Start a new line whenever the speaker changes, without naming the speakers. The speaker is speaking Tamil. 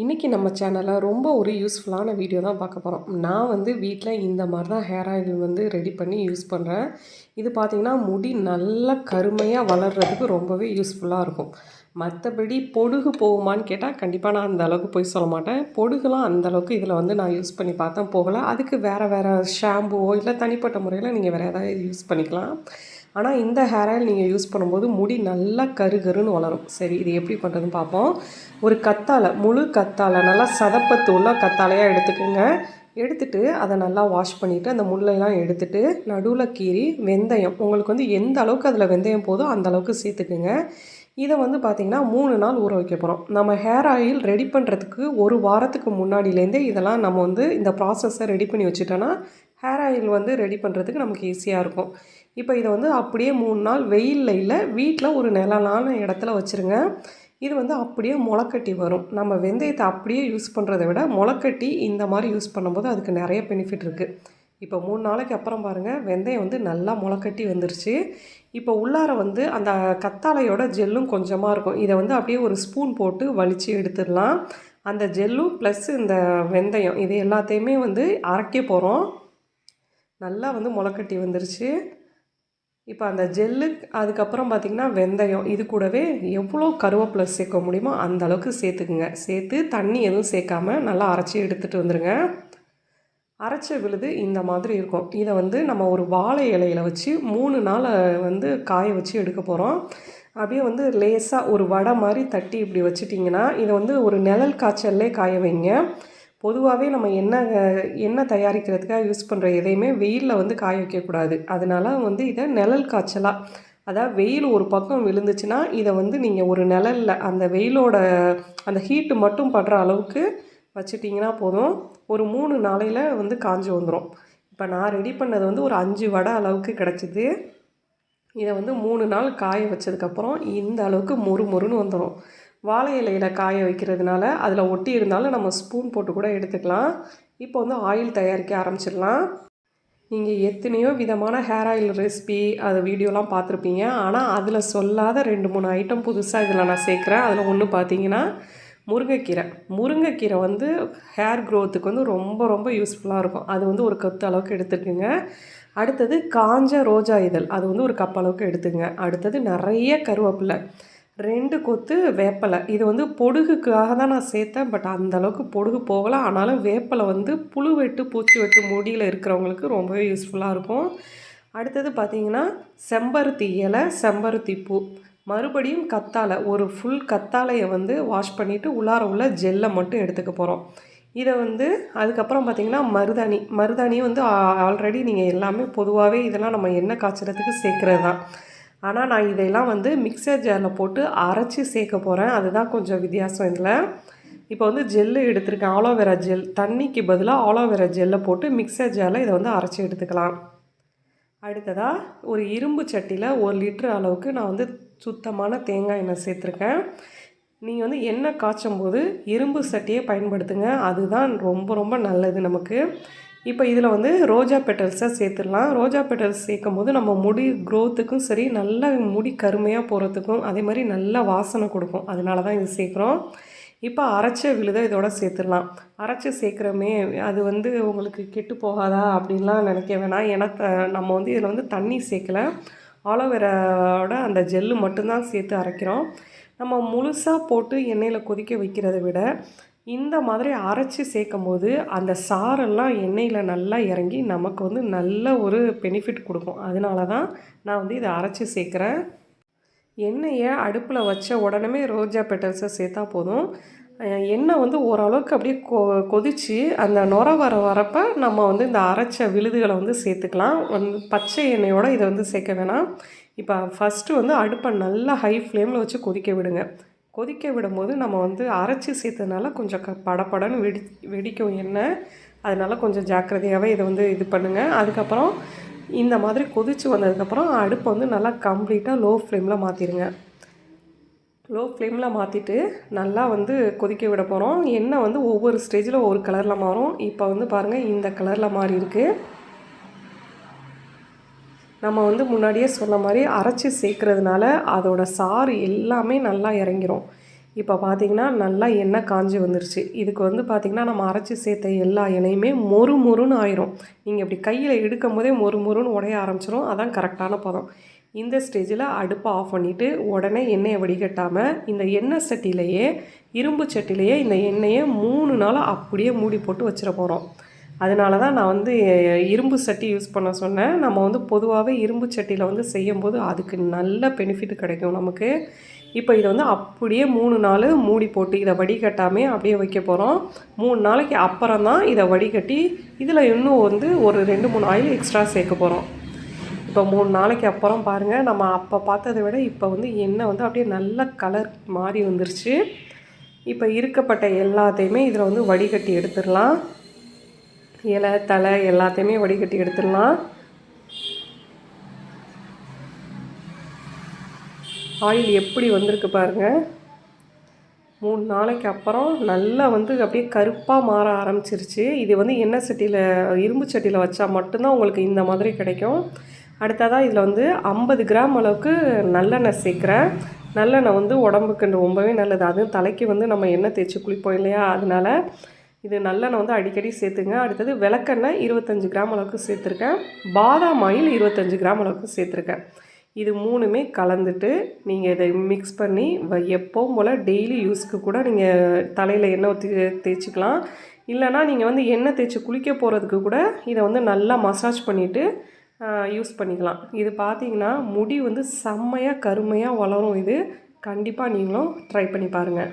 இன்றைக்கி நம்ம சேனலில் ரொம்ப ஒரு யூஸ்ஃபுல்லான வீடியோ தான் பார்க்க போகிறோம் நான் வந்து வீட்டில் இந்த மாதிரி தான் ஹேர் ஆயில் வந்து ரெடி பண்ணி யூஸ் பண்ணுறேன் இது பார்த்திங்கன்னா முடி நல்லா கருமையாக வளர்கிறதுக்கு ரொம்பவே யூஸ்ஃபுல்லாக இருக்கும். மற்றபடி பொடுகு போகுமான்னு கேட்டால் கண்டிப்பாக நான் அந்த அளவுக்கு போய் சொல்ல மாட்டேன். பொடுகுலாம் அந்த அளவுக்கு இதில் வந்து நான் யூஸ் பண்ணி பார்த்தேன். போகலை. அதுக்கு வேறு வேறு ஷாம்புவோ இல்லை தனிப்பட்ட முறையில் நீங்கள் வேறு ஏதாவது யூஸ் பண்ணிக்கலாம். ஆனால் இந்த ஹேர் ஆயில் நீங்கள் யூஸ் பண்ணும்போது முடி நல்லா கரு கருன்னு வளரும். சரி இது எப்படி பண்ணுறதுன்னு பார்ப்போம். ஒரு கத்தாழை முழு கத்தாழை நல்லா சதப்பத்தூளாக கத்தாழையாக எடுத்துக்கோங்க. எடுத்துட்டு அதை நல்லா வாஷ் பண்ணிவிட்டு அந்த முள்ளையெல்லாம் எடுத்துட்டு நடுவில் கீறி வெந்தயம். உங்களுக்கு வந்து எந்த அளவுக்கு அதில் வெந்தயம் போதோ அந்த அளவுக்கு சேர்த்துக்குங்க. இதை வந்து பார்த்திங்கன்னா மூணு நாள் ஊற வைக்க போகிறோம் நம்ம ஹேர் ஆயில் ரெடி பண்ணுறதுக்கு ஒரு வாரத்துக்கு முன்னாடியிலேருந்தே இதெல்லாம் நம்ம வந்து இந்த ப்ராசஸை ரெடி பண்ணி வச்சுட்டோன்னா ஹேர் ஆயில் வந்து ரெடி பண்ணுறதுக்கு நமக்கு ஈஸியாக இருக்கும். இப்போ இதை வந்து அப்படியே மூணு நாள் வெயிலில் இல்லை வீட்டில் ஒரு நிழலான இடத்துல வச்சுருங்க. இது வந்து அப்படியே முளைக்கட்டி வரும். நம்ம வெந்தயத்தை அப்படியே யூஸ் பண்ணுறதை விட முளைக்கட்டி இந்த மாதிரி யூஸ் பண்ணும்போது அதுக்கு நிறைய பெனிஃபிட் இருக்குது இப்போ மூணு நாளைக்கு அப்புறம் பாருங்கள் வெந்தயம் வந்து நல்லா முளைக்கட்டி வந்துருச்சு. இப்போ உள்ளார வந்து அந்த கத்தாழையோட ஜெல்லும் கொஞ்சமாக இருக்கும். இதை வந்து அப்படியே ஒரு ஸ்பூன் போட்டு வலித்து எடுத்துடலாம். அந்த ஜெல்லும் ப்ளஸ் இந்த வெந்தயம் இது எல்லாத்தையுமே வந்து அரைக்க போகிறோம் நல்லா வந்து முளைக்கட்டி வந்துருச்சு. இப்போ அந்த ஜெல்லு அதுக்கப்புறம் பார்த்திங்கன்னா வெந்தயம் இது கூடவே எவ்வளோ கருவேப்பிலை சேர்க்க முடியுமோ அந்த அளவுக்கு சேர்த்துக்குங்க. சேர்த்து தண்ணி எதுவும் சேர்க்காம நல்லா அரைச்சி எடுத்துகிட்டு வந்துடுங்க அரைச்ச விழுது இந்த மாதிரி இருக்கும். இதை வந்து நம்ம ஒரு வாழை இலையில் வச்சு மூணு நாள் வந்து காய வச்சு எடுக்க போகிறோம் அப்படியே வந்து லேசாக ஒரு வடை மாதிரி தட்டி இப்படி வச்சுட்டிங்கன்னா இதை வந்து ஒரு நிழல் காய்ச்சல்லே காய வைங்க. பொதுவாகவே நம்ம என்ன எண்ணெய் தயாரிக்கிறதுக்காக யூஸ் பண்ணுற எதையுமே வெயிலில் வந்து காய வைக்கக்கூடாது. அதனால வந்து இதை நிழல் காய்ச்சலாக அதாவது வெயில் ஒரு பக்கம் விழுந்துச்சுன்னா இதை வந்து நீங்கள் ஒரு நிழலில் அந்த வெயிலோட அந்த ஹீட்டு மட்டும் படுற அளவுக்கு வச்சுட்டிங்கன்னா போதும். ஒரு மூணு நாளையில் வந்து காஞ்சி வந்துடும் இப்போ நான் ரெடி பண்ணது வந்து ஒரு அஞ்சு வடை அளவுக்கு கிடச்சிது. இதை வந்து மூணு நாள் காய வச்சதுக்கப்புறம் இந்த அளவுக்கு மொறு மொறுன்னு வந்துடும் வாழை இலையில் காய வைக்கிறதுனால அதில் ஒட்டி இருந்தாலும் நம்ம ஸ்பூன் போட்டு கூட எடுத்துக்கலாம். இப்போ வந்து ஆயில் தயாரிக்க ஆரம்பிச்சிடலாம். நீங்கள் எத்தனையோ விதமான ஹேர் ஆயில் ரெசிபி அது வீடியோலாம் பார்த்துருப்பீங்க. ஆனால் அதில் சொல்லாத ரெண்டு மூணு ஐட்டம் புதுசாக இதில் நான் சேர்க்குறேன். அதில் ஒன்று பார்த்தீங்கன்னா முருங்கைக்கீரை. முருங்கைக்கீரை வந்து ஹேர் க்ரோத்துக்கு வந்து ரொம்ப ரொம்ப யூஸ்ஃபுல்லாக இருக்கும். அது வந்து ஒரு கத்து அளவுக்கு எடுத்துக்கோங்க. அடுத்தது காஞ்ச ரோஜா இதழ். அது வந்து ஒரு கப் அளவுக்கு எடுத்துங்க அடுத்தது நிறைய கருவேப்பிலை. ரெண்டு கொத்து வேப்பலை. இது வந்து பொடுகுக்காக தான் நான் சேர்த்தேன். பட் அந்த அளவுக்கு பொடுகு போகலை. ஆனாலும் வேப்பலை வந்து புழு வெட்டு பூச்சி வெட்டு முடியில் இருக்கிறவங்களுக்கு ரொம்பவே யூஸ்ஃபுல்லாக இருக்கும். அடுத்தது பார்த்திங்கன்னா செம்பருத்தி இலை செம்பருத்தி பூ. மறுபடியும் கத்தாழை. ஒரு ஃபுல் கத்தாழையை வந்து வாஷ் பண்ணிவிட்டு உள்ளார உள்ள ஜெல்லை மட்டும் எடுத்துக்க போகிறோம் இதை வந்து அதுக்கப்புறம் பார்த்திங்கன்னா மருதாணி. மருதாணியும் வந்து ஆல்ரெடி நீங்கள் எல்லாமே பொதுவாகவே இதெல்லாம் நம்ம எண்ணெய் காய்ச்சறதுக்கு சேர்க்குறது தான். ஆனால் நான் இதையெல்லாம் வந்து மிக்சர் ஜாரில் போட்டு அரைச்சி சேர்க்க போகிறேன் அதுதான் கொஞ்சம் வித்தியாசம் இதில். இப்போ வந்து ஜெல்லு எடுத்திருக்கேன். ஆலோவேரா ஜெல் தண்ணிக்கு பதிலாக ஆலோவேரா ஜெல்லை போட்டு மிக்சர் ஜாரில் இதை வந்து அரைச்சி எடுத்துக்கலாம். அடுத்ததாக ஒரு இரும்பு சட்டியில் ஒரு லிட்டர் அளவுக்கு நான் வந்து சுத்தமான தேங்காய் எண்ணெய் சேர்த்துருக்கேன். நீங்கள் வந்து எண்ணெய் காய்ச்சும் போது இரும்பு சட்டியை பயன்படுத்துங்க. அதுதான் ரொம்ப ரொம்ப நல்லது நமக்கு. இப்போ இதில் வந்து ரோஜா பெட்டல்ஸை சேர்த்துடலாம். ரோஜா பெட்டல்ஸ் சேர்க்கும் போது நம்ம முடி க்ரோத்துக்கும் சரி நல்ல முடி கருமையாக போகிறதுக்கும் அதே மாதிரி நல்ல வாசனை கொடுக்கும். அதனால தான் இது சேர்க்குறோம். இப்போ அரைச்ச விழுதை இதோட சேர்த்துடலாம். அரைச்சி சேர்க்குறோமே அது வந்து உங்களுக்கு கெட்டு போகாதா அப்படின்லாம் நினைக்க வேணாம். ஏன்னா நம்ம வந்து இதில் வந்து தண்ணி சேர்க்கலை. ஆலோவேராவோட அந்த ஜெல்லு மட்டும்தான் சேர்த்து அரைக்கிறோம். நம்ம முழுசாக போட்டு எண்ணெயில் கொதிக்க வைக்கிறத விட இந்த மாதிரி அரைச்சி சேர்க்கும் போது அந்த சாரெல்லாம் எண்ணெயில் நல்லா இறங்கி நமக்கு வந்து நல்ல ஒரு பெனிஃபிட் கொடுக்கும். அதனால தான் நான் வந்து இதை அரைச்சி சேர்க்குறேன். எண்ணெயை அடுப்பில் வச்ச உடனே ரோஜா பெட்டல்ஸை சேர்த்தா போதும். எண்ணெய் வந்து ஓரளவுக்கு அப்படியே கொ கொதித்து அந்த நுர வர வரப்போ நம்ம வந்து இந்த அரைச்ச விழுதுகளை வந்து சேர்த்துக்கலாம். வந்து பச்சை எண்ணெயோடு இதை வந்து சேர்க்க வேணாம். இப்போ ஃபஸ்ட்டு வந்து அடுப்பை நல்லா ஹை ஃப்ளேமில் வச்சு கொதிக்க விடுங்க. கொதிக்க விடும்போது நம்ம வந்து அரைச்சி சேர்த்ததுனால கொஞ்சம் க படப்படன்னு வெடி வெடிக்கும் எண்ணெய். அதனால் கொஞ்சம் ஜாக்கிரதையாகவே இதை வந்து இது பண்ணுங்கள் அதுக்கப்புறம் இந்த மாதிரி கொதித்து வந்ததுக்கப்புறம் அடுப்பை வந்து நல்லா கம்ப்ளீட்டாக லோ ஃப்ளேமில் மாற்றிடுங்க லோ ஃப்ளேமில் மாற்றிட்டு நல்லா வந்து கொதிக்க விட போகிறோம் எண்ணெய் வந்து ஒவ்வொரு ஸ்டேஜில் ஒவ்வொரு கலரில் மாறும். இப்போ வந்து பாருங்கள் இந்த கலரில் மாறி இருக்குது நம்ம வந்து முன்னாடியே சொன்ன மாதிரி அரைச்சி சேர்க்குறதுனால அதோட சாறு எல்லாமே நல்லா இறங்கிரும். இப்போ பார்த்திங்கன்னா நல்லா எண்ணெய் காஞ்சி வந்துருச்சு. இதுக்கு வந்து பார்த்திங்கன்னா நம்ம அரைச்சி சேர்த்த எல்லா எண்ணெயுமே மொறு மொறுன்னு ஆயிரும். நீங்கள் இப்படி கையில் எடுக்கும் போதே மொறு மொறுன்னு உடைய ஆரம்பிச்சிடும் அதான் கரெக்டான பதம். இந்த ஸ்டேஜில் அடுப்பை ஆஃப் பண்ணிவிட்டு உடனே எண்ணெயை வடிகட்டாமல் இந்த எண்ணெய் சட்டிலேயே இரும்பு சட்டிலேயே இந்த எண்ணெயை மூணு நாள் அப்படியே மூடி போட்டு வச்சிட போகிறோம் அதனால தான் நான் வந்து இரும்பு சட்டி யூஸ் பண்ண சொன்னேன். நம்ம வந்து பொதுவாகவே இரும்பு சட்டியில் வந்து செய்யும்போது அதுக்கு நல்ல பெனிஃபிட் கிடைக்கும் நமக்கு. இப்போ இதை வந்து அப்படியே மூணு நாள் மூடி போட்டு இதை வடிகட்டாமே அப்படியே வைக்க போகிறோம் மூணு நாளைக்கு அப்புறம் தான் இதை வடிகட்டி இதில் இன்னும் வந்து ஒரு ரெண்டு மூணு ஆயில் எக்ஸ்ட்ரா சேர்க்க போகிறோம் இப்போ மூணு நாளைக்கு அப்புறம் பாருங்கள் நம்ம அப்போ பார்த்ததை விட இப்போ வந்து எண்ணெய் வந்து அப்படியே நல்ல கலர் மாறி வந்துருச்சு. இப்போ இருக்கப்பட்ட எல்லாத்தையுமே இதில் வந்து வடிகட்டி எடுத்துடலாம். இலை தலை எல்லாத்தையுமே வடிகட்டி எடுத்துடலாம். ஆயில் எப்படி வந்திருக்கு பாருங்கள் மூணு நாளைக்கு அப்புறம் நல்லா வந்து அப்படியே கருப்பாக மாற ஆரம்பிச்சிருச்சு. இது வந்து எண்ணெய் சட்டியில் இரும்பு சட்டியில் வச்சா மட்டும்தான் உங்களுக்கு இந்த மாதிரி கிடைக்கும். அடுத்ததாக இதில் வந்து ஐம்பது கிராம் அளவுக்கு நல்லெண்ணெய் சேர்க்குறேன். நல்லெண்ணெய் வந்து உடம்புக்கு ரொம்பவே நல்லது. அதுவும் தலைக்கு வந்து நம்ம எண்ணெய் தேய்ச்சி குளிப்போம் இல்லையா? அதனால இது நல்லெண்ணெய் வந்து அடிக்கடி சேர்த்துங்க. அடுத்தது விளக்கெண்ணெய் இருபத்தஞ்சி கிராம் அளவுக்கு சேர்த்துருக்கேன். பாதாம் ஆயில் இருபத்தஞ்சி கிராம் அளவுக்கு சேர்த்துருக்கேன். இது மூணுமே கலந்துட்டு நீங்கள் இதை மிக்ஸ் பண்ணி வ- போல் டெய்லி யூஸ்க்கு கூட நீங்கள் தலையில் எண்ணெய் ஊற்றி தேய்ச்சிக்கலாம். இல்லைனா நீங்கள் வந்து எண்ணெய் தேய்ச்சி குளிக்க போகிறதுக்கு கூட இதை வந்து நல்லா மசாஜ் பண்ணிவிட்டு யூஸ் பண்ணிக்கலாம். இது பார்த்தீங்கன்னா முடி வந்து செம்மையாக கருமையாக வளரும். இது கண்டிப்பாக நீங்களும் ட்ரை பண்ணி பாருங்கள்